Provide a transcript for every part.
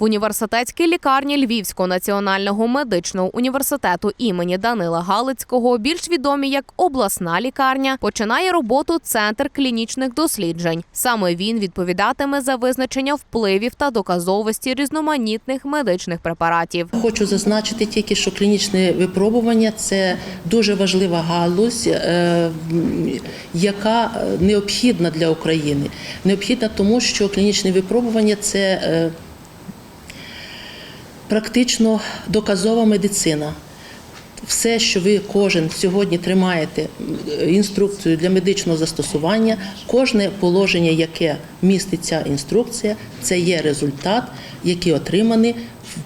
В університетській лікарні Львівського національного медичного університету імені Данила Галицького, більш відомі як обласна лікарня, починає роботу центр клінічних досліджень. Саме він відповідатиме за визначення впливів та доказовості різноманітних медичних препаратів. Хочу зазначити тільки, що клінічне випробування це дуже важлива галузь, е, яка необхідна для України. Необхідна тому, що клінічне випробування це е, практично доказова медицина. Все, що ви кожен сьогодні тримаєте інструкцію для медичного застосування, кожне положення, яке містить ця інструкція, це є результат, який отриманий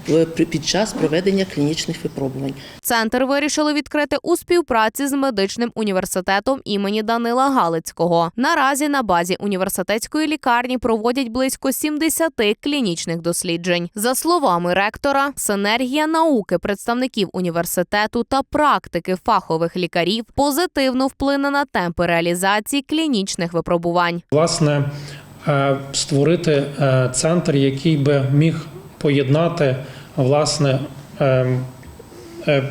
при- під час проведення клінічних випробувань. Центр вирішили відкрити у співпраці з медичним університетом імені Данила Галицького. Наразі на базі університетської лікарні проводять близько 70 клінічних досліджень. За словами ректора, синергія науки представників університету та практики фахових лікарів позитивно вплине на темпи реалізації клінічних випробувань. власне е, створити е, центр, який би міг поєднати власне е, е,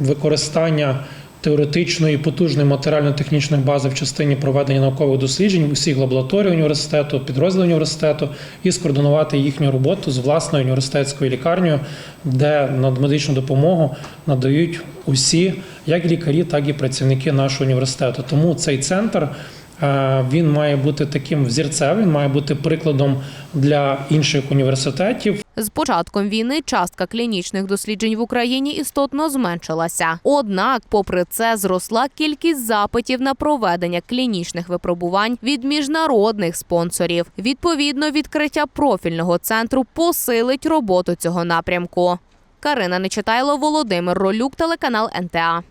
використання теоретичної потужної матеріально-технічної бази в частині проведення наукових досліджень усіх лабораторій університету, підрозділів університету і скоординувати їхню роботу з власною університетською лікарнею, де медичну допомогу надають усі, як лікарі, так і працівники нашого університету. Тому цей центр. Е, Він має бути таким взірцем, він має бути прикладом для інших університетів. З початком війни частка клінічних досліджень в Україні істотно зменшилася. Однак, попри це, зросла кількість запитів на проведення клінічних випробувань від міжнародних спонсорів. Відповідно, відкриття профільного центру посилить роботу цього напрямку. Карина Нечитайло, Володимир Ролюк, телеканал НТА.